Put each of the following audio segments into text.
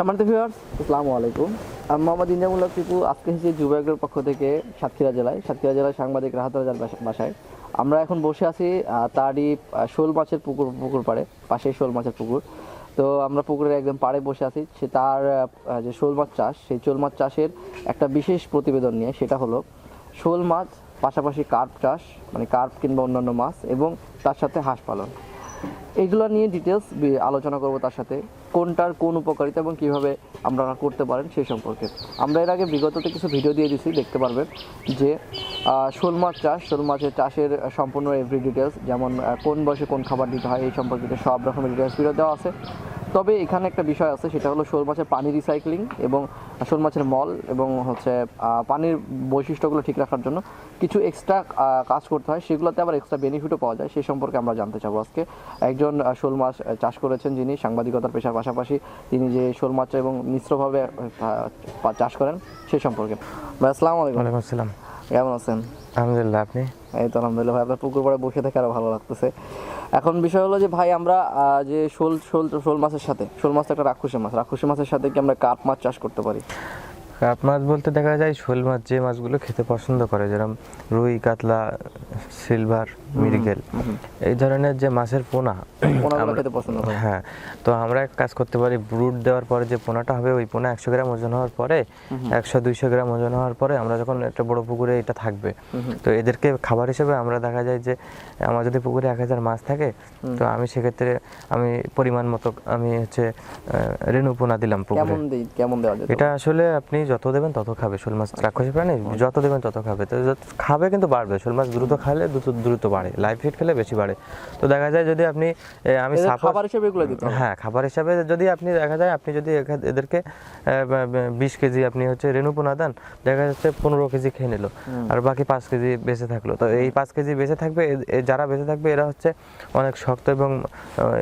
সম্মানিত ভিউয়ার্স আসসালামু আলাইকুম। আমি মোহাম্মদ ইন্দিয়ামুল্লাহ টিপু, আজকে এসেছি যুবাগের পক্ষ থেকে সাতক্ষীরা জেলায়। সাতক্ষীরা জেলায় সাংবাদিক রাহাত রাজার বাসায়। আমরা এখন বসে আছি তারই শোল মাছের পুকুর পুকুর পাড়ে পাশেই শোল মাছের পুকুর। তো আমরা পুকুরের একদম পাড়ে বসে আছি, সে তার যে শোল মাছ চাষ, সেই শোল মাছ চাষের একটা বিশেষ প্রতিবেদন নিয়ে, সেটা হলো শোল মাছ, পাশাপাশি কার্প চাষ মানে কার্প কিংবা অন্যান্য মাছ এবং তার সাথে হাঁস পালন। এগুলো নিয়ে ডিটেলস আলোচনা করব তার সাথে। কোনটার কোন উপকারিতা এবং কীভাবে আপনারা করতে পারেন সেই সম্পর্কে। আমরা এর আগে বিগততে কিছু ভিডিও দিয়ে দিছি, দেখতে পারবেন যে শোল মাছ চাষ, শোল মাছের চাষের সম্পূর্ণ এভরি ডিটেলস যেমন কোন বয়সে কোন খাবার দিতে হয় এই সম্পর্কিত সব রকমের ডিটেলস ভিডিও দেওয়া আছে। তবে এখানে একটা বিষয় আছে, সেটা হলো শোল মাছের পানি রিসাইক্লিং এবং শোল মাছের মল এবং হচ্ছে পানির বৈশিষ্ট্যগুলো ঠিক রাখার জন্য কিছু এক্সট্রা কাজ করতে হয়। সেগুলোতে আবার এক্সট্রা বেনিফিটও পাওয়া যায় সেই সম্পর্কে আমরা জানতে চাবো আজকে। একজন শোল মাছ চাষ করেছেন যিনি, সাংবাদিকতার পেশার পাশাপাশি তিনি যে শোল মাছ এবং মিশ্রভাবে চাষ করেন সেই সম্পর্কে। আসসালামু আলাইকুম। আসসালাম। কেমন আছেন? আলহামদুলিল্লাহ আপনি? এই তো আলহামদুলিল্লাহ ভাই আপনার পুকুর পাড়ে বসে থেকে আরও ভালো লাগতেছে। এখন বিষয় হলো যে ভাই আমরা আহ, যে শোল শোল শোল মাছের সাথে শোল মাছ একটা রাক্ষসী মাছ রাক্ষসী মাছের সাথে কি আমরা কাপ মাছ চাষ করতে পারি? কাপ মাছ বলতে দেখা যায় শোল মাছ যে মাছগুলো খেতে পছন্দ করে যেরকম রুই কাতলা সিলভার মৃগেল এই ধরনের যে মাছের পোনা খেতে পছন্দ করে। হ্যাঁ তো আমরা এক কাজ করতে পারি ব্রুড দেওয়ার পরে যে পোনাটা হবে ওই পোনা একশো গ্রাম ওজন হওয়ার পরে একশো দুইশো গ্রাম ওজন হওয়ার পরে আমরা যখন একটা বড় পুকুরে এটা থাকবে তো এদেরকে খাবার হিসেবে আমরা দেখা যায় যে আমার যদি পুকুরে এক হাজার মাছ থাকে তো আমি সেক্ষেত্রে আমি পরিমাণ মতো আমি হচ্ছে রেণু পোনা দিলাম পুকুরে। কেমন দেওয়া এটা আসলে আপনি যত দেবেন তত খাবে শোল মাছ রাক্ষসী প্রাণী যত দেবেন তত খাবে। তো খাবে কিন্তু বাড়বে শোল মাছ দ্রুত খালে দ্রুত দ্রুত বাড়ে লাইফ ফিট খেলে বেশি বাড়ে। তো দেখা যায় যদি আপনি আমি খাবার হিসেবে এগুলো দিতে হ্যাঁ খাবার হিসাবে যদি আপনি দেখা যায় আপনি যদি এদেরকে বিশ কেজি আপনি হচ্ছে রেণু পোনা দেন দেখা যাচ্ছে পনেরো কেজি খেয়ে নিল আর বাকি পাঁচ কেজি বেঁচে থাকল। তো এই পাঁচ কেজি বেঁচে থাকবে যারা বেঁচে থাকবে এরা হচ্ছে অনেক শক্ত এবং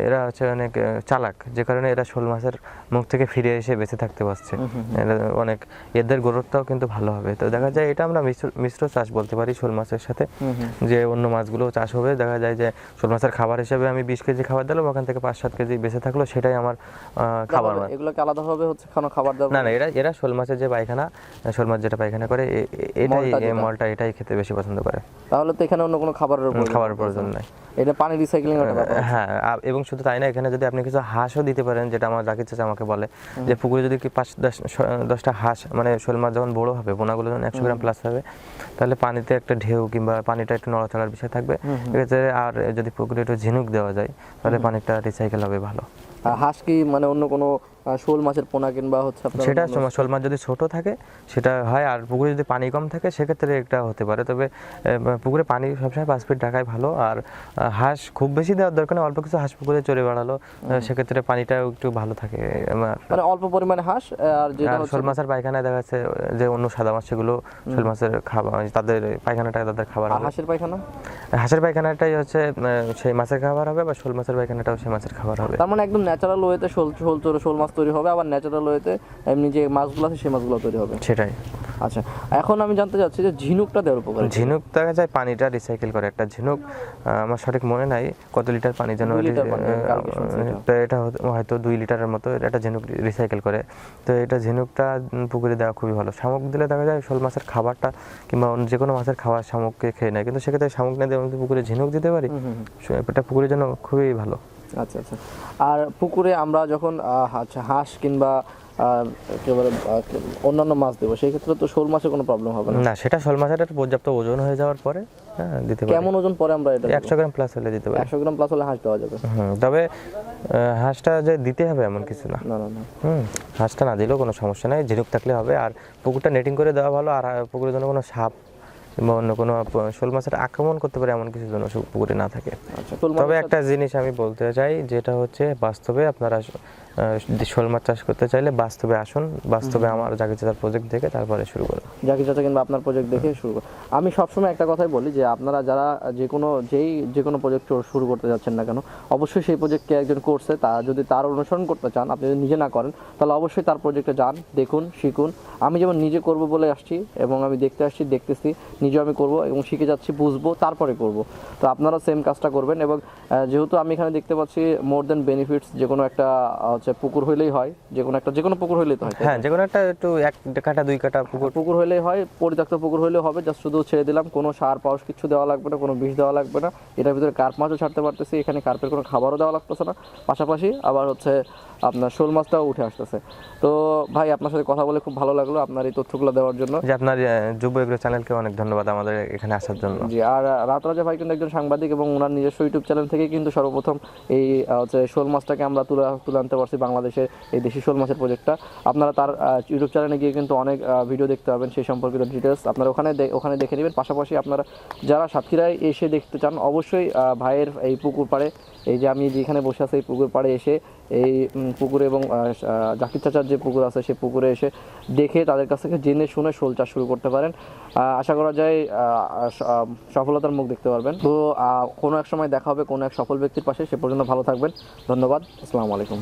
এরা হচ্ছে অনেক চালাক যে কারণে এরা শোল মাছের মুখ থেকে ফিরে এসে বেঁচে থাকতে পারছে। এরা অনেক এদের গ্রোথটাও কিন্তু ভালো হবে। তো দেখা যায় এটা আমরা মিশ্র চাষ বলতে পারি শোল মাছের সাথে। যে অন্য মাছগুলো চাষ হবে দেখা যায় যে শোল মাছের খাবার হিসেবে আমি বিশ কেজি খাবার দিলাম ওখান থেকে পাঁচ সাত কেজি বেঁচে থাকল সেটাই আমার খাবার এগুলোকে আলাদাভাবে হচ্ছে কোনো খাবার দাবার না না এরা এরা শোল মাছের যে পায়খানা শোল মাছ যেটা পায়খানা করে এটাই মলটা এটাই খেতে বেশি পছন্দ করে। তাহলে তো এখানে অন্য কোনো খাবারের খাবার প্রয়োজন নাই। এটা পানি রিসাইক্লিং হ্যাঁ এবং শুধু তাই না এখানে যদি আপনি কিছু হাঁসও দিতে পারেন যেটা আমার জাকির চাচা আমাকে বলে যে পুকুরে যদি কি পাঁচ দশ দশটা হাঁস মানে শোল মাছ যখন বড় হবে পোনাগুলো যখন একশো গ্রাম প্লাস হবে তাহলে পানিতে একটা ঢেউ কিংবা পানিটা একটু নড়াচড়ার বিষয় থাকবে। এক্ষেত্রে আর যদি পুকুরে একটু ঝিনুক দেওয়া যায় তাহলে পানিটা রিসাইকেল হবে ভালো। আর হাঁস কি মানে অন্য কোনো শোল মাছের পোনা কিংবা হচ্ছে আপনার সেটা সময় শোল মাছ যদি ছোট থাকে সেটা হয় আর পুকুরে যদি পানি কম থাকে সেক্ষেত্রে এটা হতে পারে। তবে পুকুরে পানি সবসময় পাঁচ ফিট ঢাকায় ভালো। আর হাঁস খুব বেশি দেওয়ার দরকার নেই অল্প কিছু হাঁস পুকুরে চড়ে বেড়ালো সেক্ষেত্রে পানিটাও একটু ভালো থাকে মানে অল্প পরিমাণে হাঁস আর যেটা শোল মাছের পায়খানায় দেখা যাচ্ছে যে অন্য সাদা মাছ সেগুলো শোল মাছের খাবার তাদের পায়খানাটা তাদের খাবার আর হাঁসের পায়খানা? হাঁসের পায়খানাটাই হচ্ছে সেই মাছের খাবার হবে বা শোল মাছের পায়খানাটাও সেই মাছের খাবার হবে। তার মানে একদম ন্যাচারাল ওয়েতে শোল শোল শোল মাছ তৈরি হবে আবার ন্যাচারাল ওয়েতে এমনি যে মাছগুলো আছে সেই মাছগুলো তৈরি হবে। সেটাই। আচ্ছা এখন আমি জানতে চাচ্ছি যে ঝিনুকটা দেওয়ার উপকার। ঝিনুক দেখা যায় পানিটা রিসাইকেল করে। একটা ঝিনুক আমার সঠিক মনে নাই কত লিটার পানি যেন। তো এটা হয়তো- দুই লিটারের মতো একটা ঝিনুক রিসাইকেল করে। তো এটা ঝিনুকটা পুকুরে দেওয়া খুবই ভালো। শামুক দিলে দেখা যায় শোল মাছের খাবারটা কিংবা অন্য যে কোনো মাছের খাবার শামুককে খেয়ে নেয়। কিন্তু সেক্ষেত্রে শামুক না দিয়ে পুকুরে ঝিনুক দিতে পারি এটা পুকুরের জন্য খুবই ভালো। আচ্ছা আচ্ছা। আর পুকুরে আমরা যখন আচ্ছা হাঁস কিংবা একেবারে আহ, অন্যান্য মাছ দেবো। সেই ক্ষেত্রে তো শোল মাছের কোনো প্রবলেম হবে না। না সেটা শোল মাছের একটা পর্যাপ্ত ওজন হয়ে যাওয়ার পরে হ্যাঁ দিতে পারি। কেমন ওজন পরে আমরা এটা একশো গ্রাম প্লাস হলে দিতে পারি। একশো গ্রাম প্লাস হলে হাঁস দেওয়া যাবে। তবে হাঁসটা যে দিতে হবে এমন কিছু না। না না হুম হাঁসটা না দিলেও কোনো সমস্যা নেই ঝিনুক থাকলে হবে। আর পুকুরটা নেটিং করে দেওয়া ভালো আর পুকুরের জন্য কোনো সাপ কিংবা অন্য কোনো শোল মাছের আক্রমণ করতে পারে এমন কিছু যেন পুকুরে না থাকে। আচ্ছা তবে একটা জিনিস আমি বলতে চাই যেটা হচ্ছে বাস্তবে আপনারা শোল মাছ চাষ করতে চাইলে বাস্তবে আসুন বাস্তবে আমার জাগির চাচার প্রজেক্ট দেখে তারপরে শুরু করুন চাচা কিংবা আপনার প্রজেক্ট দেখে শুরু করুন আমি সবসময় একটা কথাই বলি যে আপনারা যারা যে কোনো যেই যে কোনো প্রজেক্ট শুরু করতে যাচ্ছেন না কেন অবশ্যই সেই প্রজেক্টকে একজন করছে তা যদি তার অনুসরণ করতে চান আপনি যদি নিজে না করেন তাহলে অবশ্যই তার প্রজেক্টে যান দেখুন শিখুন। আমি যেমন নিজে করব বলে আসছি এবং আমি দেখতে আসছি দেখতেছি নিজেও আমি করব এবং শিখে যাচ্ছি বুঝব তারপরে করব। তো আপনারা সেম কাজটা করবেন এবং যেহেতু আমি এখানে দেখতে পাচ্ছি মোর দেন বেনিফিটস যে কোনো একটা হচ্ছে হচ্ছে পুকুর হইলেই হয় যে কোনো একটা যে কোনো পুকুর হইলেই তো হয় হ্যাঁ যে কোনো একটা একটু এক কাটা দুই কাটা পুকুর। পুকুর হইলেই হয় পরিত্যক্ত পুকুর হইলেও হবে জাস্ট শুধু ছেড়ে দিলাম কোনো সার পাউস কিছু দেওয়া লাগবে না কোনো বিষ দেওয়া লাগবে না এটার ভিতরে কার্প মাছও ছাড়তে পারতেছি এখানে কার্পের কোনো খাবারও দেওয়া লাগতেছে না পাশাপাশি আবার হচ্ছে আপনার শোল মাছটাও উঠে আসতেছে। তো ভাই আপনার সাথে কথা বলে খুব ভালো লাগল আপনার এই তথ্যগুলো দেওয়ার জন্য। যে আপনার যুব এগ্রো চ্যানেলকে অনেক ধন্যবাদ আমাদের এখানে আসার জন্য। জি আর রাত রাজা ভাই কিন্তু একজন সাংবাদিক এবং ওনার নিজস্ব ইউটিউব চ্যানেল থেকে কিন্তু সর্বপ্রথম এই হচ্ছে শোল মাছটাকে আমরা তুলে তুলে আনতে পারছি। বাংলাদেশের এই দেশি শোল মাছের প্রজেক্টটা আপনারা তার ইউটিউব চ্যানেলে গিয়ে কিন্তু অনেক ভিডিও দেখতে পাবেন সেই সম্পর্কিত ডিটেলস আপনারা ওখানে ওখানে দেখে নেবেন। পাশাপাশি আপনারা যারা সাতক্ষীরায় এসে দেখতে চান, অবশ্যই ভাইয়ের এই পুকুর পাড়ে, এই যে আমি যেখানে বসে আছি এই পুকুর পাড়ে এসে, এই পুকুরে এবং জাকির চাচার যে পুকুর আছে সেই পুকুরে এসে দেখে তাদের কাছ থেকে জেনে শুনে শোল চাষ শুরু করতে পারেন। আশা করা যায় সফলতার মুখ দেখতে পারবেন। তো কোনো এক সময় দেখা হবে কোনো এক সফল ব্যক্তির পাশে। সে পর্যন্ত ভালো থাকবেন। ধন্যবাদ। আসসালামু আলাইকুম।